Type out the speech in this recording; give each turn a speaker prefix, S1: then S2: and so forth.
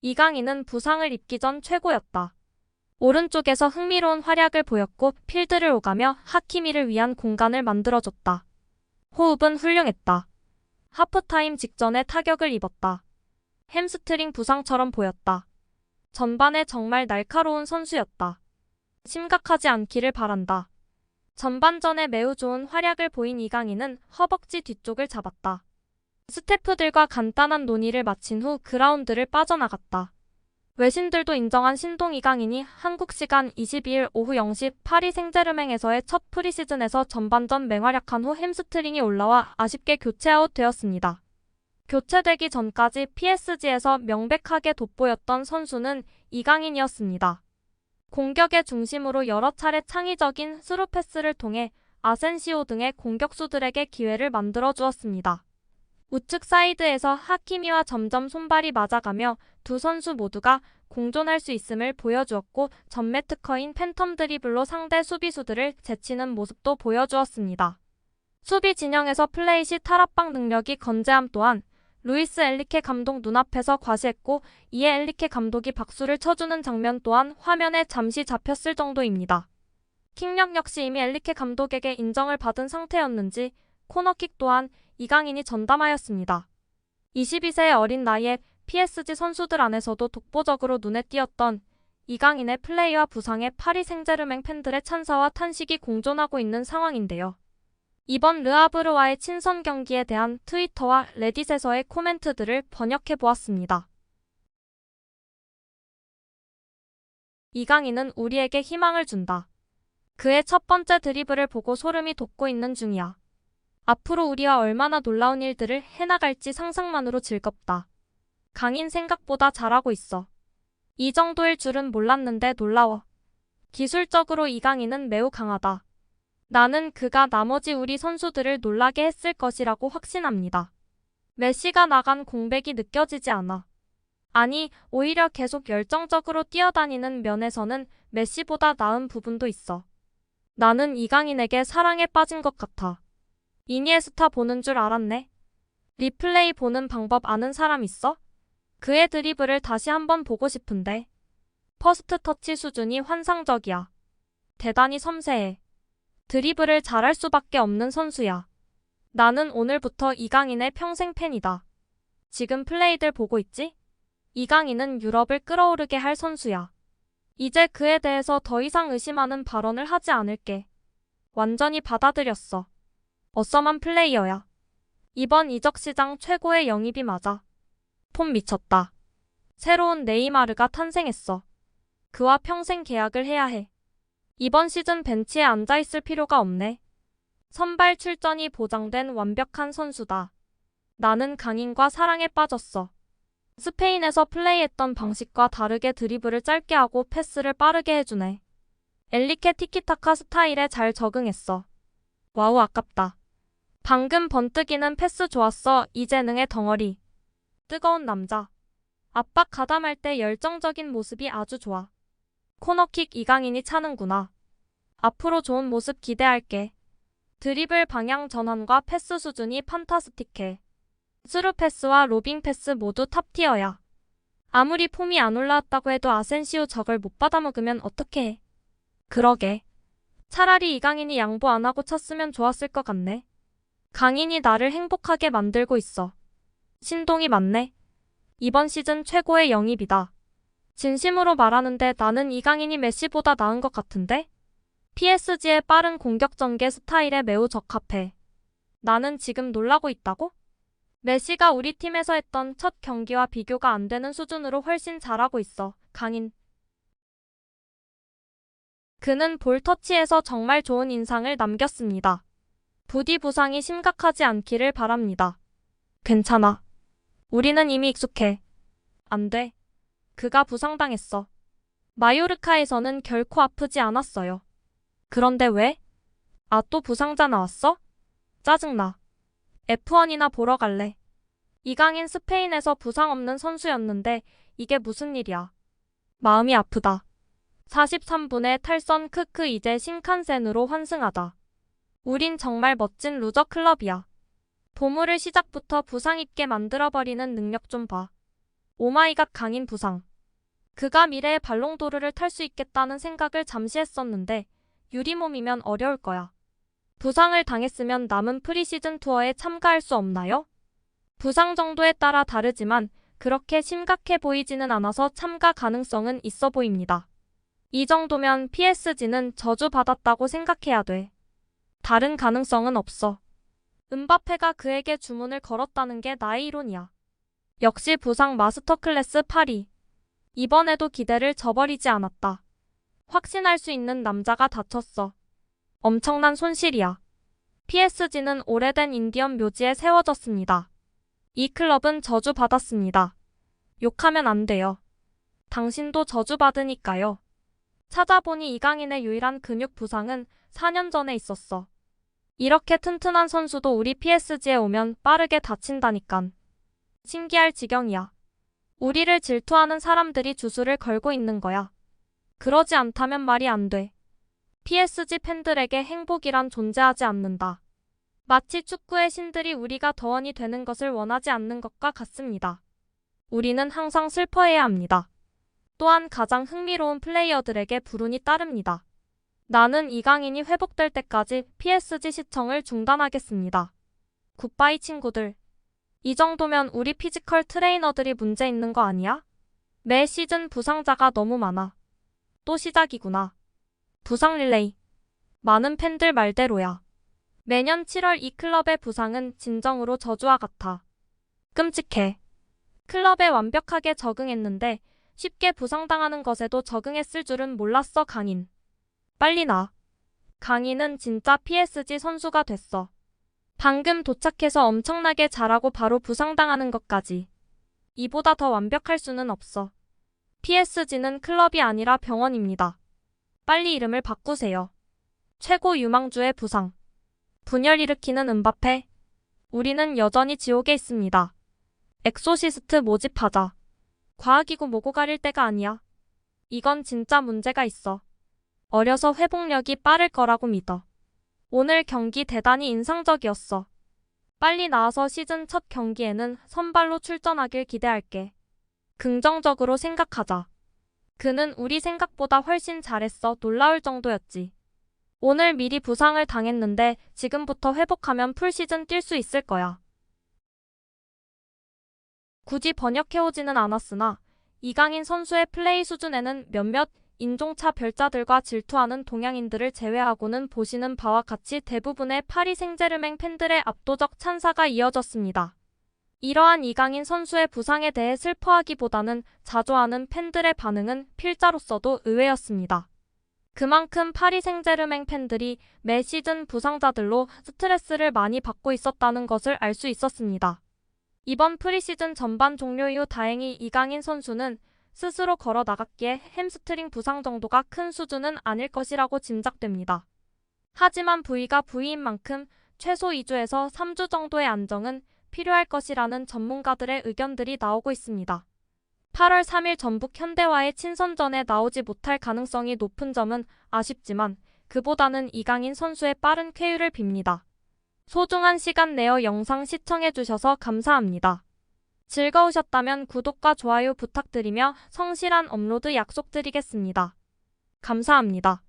S1: 이강인은 부상을 입기 전 최고였다. 오른쪽에서 흥미로운 활약을 보였고 필드를 오가며 하키미를 위한 공간을 만들어줬다. 호흡은 훌륭했다. 하프타임 직전에 타격을 입었다. 햄스트링 부상처럼 보였다. 전반에 정말 날카로운 선수였다. 심각하지 않기를 바란다. 전반전에 매우 좋은 활약을 보인 이강인은 허벅지 뒤쪽을 잡았다. 스태프들과 간단한 논의를 마친 후 그라운드를 빠져나갔다. 외신들도 인정한 신동 이강인이 한국 시간 22일 오후 0시 파리 생제르맹에서의 첫 프리시즌에서 전반전 맹활약한 후 햄스트링이 올라와 아쉽게 교체 아웃되었습니다. 교체되기 전까지 PSG에서 명백하게 돋보였던 선수는 이강인이었습니다. 공격의 중심으로 여러 차례 창의적인 스루 패스를 통해 아센시오 등의 공격수들에게 기회를 만들어 주었습니다. 우측 사이드에서 하키미와 점점 손발이 맞아가며 두 선수 모두가 공존할 수 있음을 보여주었고 전매 특허인 팬텀 드리블로 상대 수비수들을 제치는 모습도 보여주었습니다. 수비 진영에서 플레이 시 탈압박 능력이 건재함 또한 루이스 엘리케 감독 눈앞에서 과시했고 이에 엘리케 감독이 박수를 쳐주는 장면 또한 화면에 잠시 잡혔을 정도입니다. 킥력 역시 이미 엘리케 감독에게 인정을 받은 상태였는지 코너킥 또한 이강인이 전담하였습니다. 22세의 어린 나이에 PSG 선수들 안에서도 독보적으로 눈에 띄었던 이강인의 플레이와 부상에 파리 생제르맹 팬들의 찬사와 탄식이 공존하고 있는 상황인데요. 이번 르아브르와의 친선 경기에 대한 트위터와 레딧에서의 코멘트들을 번역해 보았습니다. 이강인은 우리에게 희망을 준다. 그의 첫 번째 드리블을 보고 소름이 돋고 있는 중이야. 앞으로 우리와 얼마나 놀라운 일들을 해나갈지 상상만으로 즐겁다. 강인 생각보다 잘하고 있어. 이 정도일 줄은 몰랐는데 놀라워. 기술적으로 이강인은 매우 강하다. 나는 그가 나머지 우리 선수들을 놀라게 했을 것이라고 확신합니다. 메시가 나간 공백이 느껴지지 않아. 아니, 오히려 계속 열정적으로 뛰어다니는 면에서는 메시보다 나은 부분도 있어. 나는 이강인에게 사랑에 빠진 것 같아. 이니에스타 보는 줄 알았네. 리플레이 보는 방법 아는 사람 있어? 그의 드리블을 다시 한번 보고 싶은데. 퍼스트 터치 수준이 환상적이야. 대단히 섬세해. 드리블을 잘할 수밖에 없는 선수야. 나는 오늘부터 이강인의 평생 팬이다. 지금 플레이들 보고 있지? 이강인은 유럽을 끌어오르게 할 선수야. 이제 그에 대해서 더 이상 의심하는 발언을 하지 않을게. 완전히 받아들였어. 어썸한 플레이어야. 이번 이적 시장 최고의 영입이 맞아. 폼 미쳤다. 새로운 네이마르가 탄생했어. 그와 평생 계약을 해야 해. 이번 시즌 벤치에 앉아 있을 필요가 없네. 선발 출전이 보장된 완벽한 선수다. 나는 강인과 사랑에 빠졌어. 스페인에서 플레이했던 방식과 다르게 드리블을 짧게 하고 패스를 빠르게 해주네. 엘리케 티키타카 스타일에 잘 적응했어. 와우 아깝다. 방금 번뜩이는 패스 좋았어 이재능의 덩어리. 뜨거운 남자. 압박 가담할 때 열정적인 모습이 아주 좋아. 코너킥 이강인이 차는구나. 앞으로 좋은 모습 기대할게. 드리블 방향 전환과 패스 수준이 판타스틱해. 스루 패스와 로빙 패스 모두 탑티어야. 아무리 폼이 안 올라왔다고 해도 아센시오 적을 못 받아먹으면 어떡해. 해. 그러게. 차라리 이강인이 양보 안 하고 쳤으면 좋았을 것 같네. 강인이 나를 행복하게 만들고 있어. 신동이 맞네. 이번 시즌 최고의 영입이다. 진심으로 말하는데 나는 이강인이 메시보다 나은 것 같은데? PSG의 빠른 공격 전개 스타일에 매우 적합해. 나는 지금 놀라고 있다고? 메시가 우리 팀에서 했던 첫 경기와 비교가 안 되는 수준으로 훨씬 잘하고 있어. 강인. 그는 볼 터치에서 정말 좋은 인상을 남겼습니다. 부디 부상이 심각하지 않기를 바랍니다. 괜찮아. 우리는 이미 익숙해. 안 돼. 그가 부상당했어. 마요르카에서는 결코 아프지 않았어요. 그런데 왜? 아, 또 부상자 나왔어? 짜증나. F1이나 보러 갈래. 이강인 스페인에서 부상 없는 선수였는데 이게 무슨 일이야. 마음이 아프다. 43분에 탈선 크크 이제 신칸센으로 환승하다. 우린 정말 멋진 루저 클럽이야. 보물을 시작부터 부상 있게 만들어버리는 능력 좀 봐. 오마이갓 강인 부상. 그가 미래의 발롱도르를 탈 수 있겠다는 생각을 잠시 했었는데 유리몸이면 어려울 거야. 부상을 당했으면 남은 프리시즌 투어에 참가할 수 없나요? 부상 정도에 따라 다르지만 그렇게 심각해 보이지는 않아서 참가 가능성은 있어 보입니다. 이 정도면 PSG는 저주받았다고 생각해야 돼. 다른 가능성은 없어. 은바페가 그에게 주문을 걸었다는 게 나의 이론이야. 역시 부상 마스터 클래스 8위. 이번에도 기대를 저버리지 않았다. 확신할 수 있는 남자가 다쳤어. 엄청난 손실이야. PSG는 오래된 인디언 묘지에 세워졌습니다. 이 클럽은 저주받았습니다. 욕하면 안 돼요. 당신도 저주받으니까요. 찾아보니 이강인의 유일한 근육 부상은 4년 전에 있었어. 이렇게 튼튼한 선수도 우리 PSG에 오면 빠르게 다친다니깐. 신기할 지경이야. 우리를 질투하는 사람들이 주술을 걸고 있는 거야. 그러지 않다면 말이 안 돼. PSG 팬들에게 행복이란 존재하지 않는다. 마치 축구의 신들이 우리가 더원이 되는 것을 원하지 않는 것과 같습니다. 우리는 항상 슬퍼해야 합니다. 또한 가장 흥미로운 플레이어들에게 불운이 따릅니다. 나는 이강인이 회복될 때까지 PSG 시청을 중단하겠습니다. 굿바이 친구들. 이 정도면 우리 피지컬 트레이너들이 문제 있는 거 아니야? 매 시즌 부상자가 너무 많아. 또 시작이구나. 부상 릴레이. 많은 팬들 말대로야. 매년 7월 이 클럽의 부상은 진정으로 저주와 같아. 끔찍해. 클럽에 완벽하게 적응했는데 쉽게 부상당하는 것에도 적응했을 줄은 몰랐어 강인. 빨리 나. 강인은 진짜 PSG 선수가 됐어. 방금 도착해서 엄청나게 잘하고 바로 부상당하는 것까지. 이보다 더 완벽할 수는 없어. PSG는 클럽이 아니라 병원입니다. 빨리 이름을 바꾸세요. 최고 유망주의 부상. 분열 일으키는 은바페. 우리는 여전히 지옥에 있습니다. 엑소시스트 모집하자. 과학이고 뭐고 가릴 때가 아니야. 이건 진짜 문제가 있어. 어려서 회복력이 빠를 거라고 믿어. 오늘 경기 대단히 인상적이었어. 빨리 나와서 시즌 첫 경기에는 선발로 출전하길 기대할게. 긍정적으로 생각하자. 그는 우리 생각보다 훨씬 잘했어 놀라울 정도였지. 오늘 미리 부상을 당했는데 지금부터 회복하면 풀 시즌 뛸 수 있을 거야. 굳이 번역해오지는 않았으나 이강인 선수의 플레이 수준에는 몇몇 인종차 별자들과 질투하는 동양인들을 제외하고는 보시는 바와 같이 대부분의 파리 생제르맹 팬들의 압도적 찬사가 이어졌습니다. 이러한 이강인 선수의 부상에 대해 슬퍼하기보다는 자조하는 팬들의 반응은 필자로서도 의외였습니다. 그만큼 파리 생제르맹 팬들이 매 시즌 부상자들로 스트레스를 많이 받고 있었다는 것을 알 수 있었습니다. 이번 프리시즌 전반 종료 이후 다행히 이강인 선수는 스스로 걸어 나갔기에 햄스트링 부상 정도가 큰 수준은 아닐 것이라고 짐작됩니다. 하지만 부위가 부위인 만큼 최소 2주에서 3주 정도의 안정은 필요할 것이라는 전문가들의 의견들이 나오고 있습니다. 8월 3일 전북 현대와의 친선전에 나오지 못할 가능성이 높은 점은 아쉽지만 그보다는 이강인 선수의 빠른 쾌유를 빕니다. 소중한 시간 내어 영상 시청해주셔서 감사합니다. 즐거우셨다면 구독과 좋아요 부탁드리며 성실한 업로드 약속드리겠습니다. 감사합니다.